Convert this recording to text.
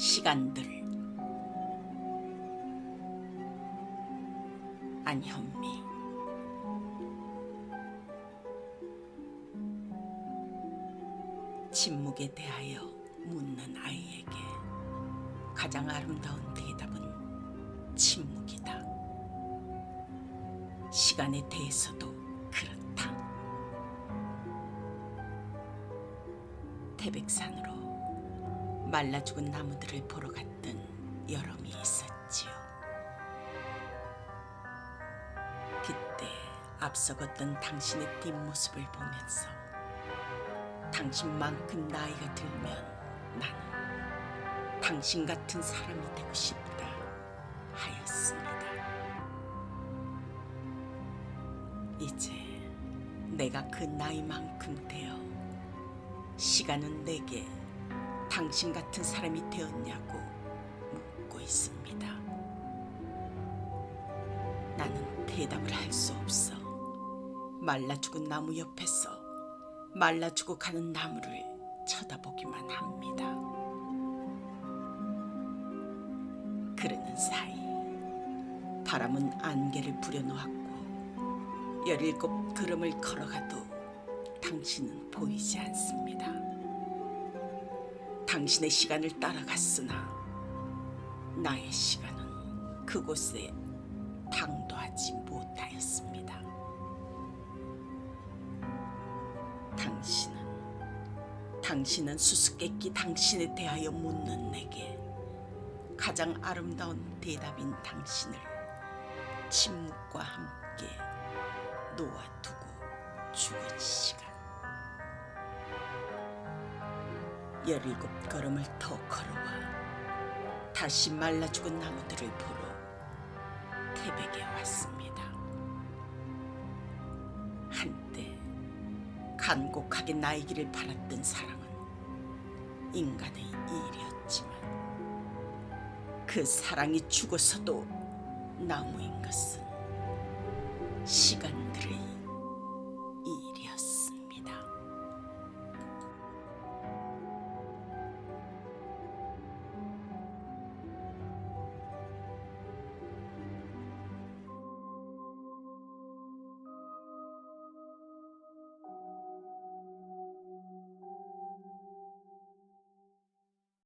시간들 안현미 침묵에 대하여 묻는 아이에게 가장 아름다운 대답은 침묵이다. 시간에 대해서도 그렇다. 태백산으로 말라 죽은 나무들을 보러 갔던 여름이 있었지요. 그때 앞서 걷던 당신의 뒷모습을 보면서 당신만큼 나이가 들면 나는 당신 같은 사람이 되고 싶다 하였습니다. 이제 내가 그 나이만큼 되어 시간은 내게 당신 같은 사람이 되었냐고 묻고 있습니다. 나는 대답을 할 수 없어 말라 죽은 나무 옆에서 말라 죽어 가는 나무를 쳐다보기만 합니다. 그러는 사이 바람은 안개를 부려놓았고 열일곱 걸음을 걸어가도 당신은 보이지 않습니다. 당신의 시간을 따라갔으나 나의 시간은 그곳에 당도하지 못하였습니다. 당신은 당신은 수수께끼 당신에 대하여 묻는 내게 가장 아름다운 대답인 당신을 침묵과 함께 놓아두고 죽은 시간 열일곱 걸음을 더 걸어와 다시 말라 죽은 나무들을 보러 태백에 왔습니다. 한때 간곡하게 나이기를 바랐던 사랑은 인간의 일이었지만 그 사랑이 죽어서도 나무인 것은 시간